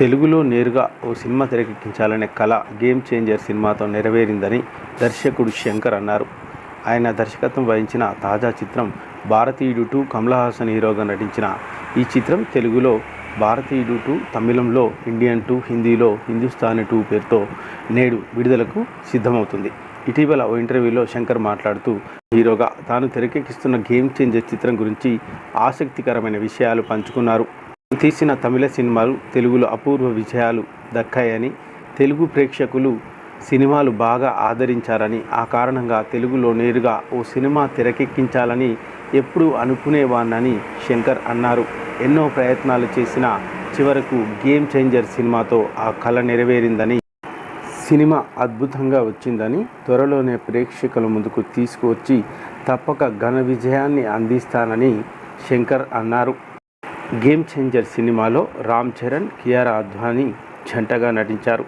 తెలుగులో నేరుగా ఓ సినిమా తెరకెక్కించాలనే కళ గేమ్ చేంజర్ సినిమాతో నెరవేరిందని దర్శకుడు శంకర్ అన్నారు. ఆయన దర్శకత్వం వహించిన తాజా చిత్రం భారతీయుడు టూ కమల్ హాసన్ హీరోగా నటించిన ఈ చిత్రం తెలుగులో భారతీయుడు టూ తమిళంలో ఇండియన్ టూ హిందీలో హిందుస్థానీ టూ పేరుతో నేడు విడుదలకు సిద్ధమవుతుంది. ఇటీవల ఓ ఇంటర్వ్యూలో శంకర్ మాట్లాడుతూ హీరోగా తాను తెరకెక్కిస్తున్న గేమ్ చేంజర్ చిత్రం గురించి ఆసక్తికరమైన విషయాలు పంచుకున్నారు. తీసిన తమిళ సినిమాలు తెలుగులో అపూర్వ విజయాలు దక్కాయని తెలుగు ప్రేక్షకులు సినిమాలు బాగా ఆదరించారని ఆ కారణంగా తెలుగులో నేరుగా ఓ సినిమా తెరకెక్కించాలని ఎప్పుడూ అనుకునేవాణ్ణని శంకర్ అన్నారు. ఎన్నో ప్రయత్నాలు చేసిన చివరకు గేమ్ చేంజర్ సినిమాతో ఆ కళ నెరవేరిందని సినిమా అద్భుతంగా వచ్చిందని త్వరలోనే ప్రేక్షకుల ముందుకు తీసుకువచ్చి తప్పక ఘన విజయాన్ని అందిస్తానని శంకర్ అన్నారు. గేమ్ చేంజర్ సినిమాలో రామ్ చరణ్ కియారా అద్వానీ జంటగా నటించారు.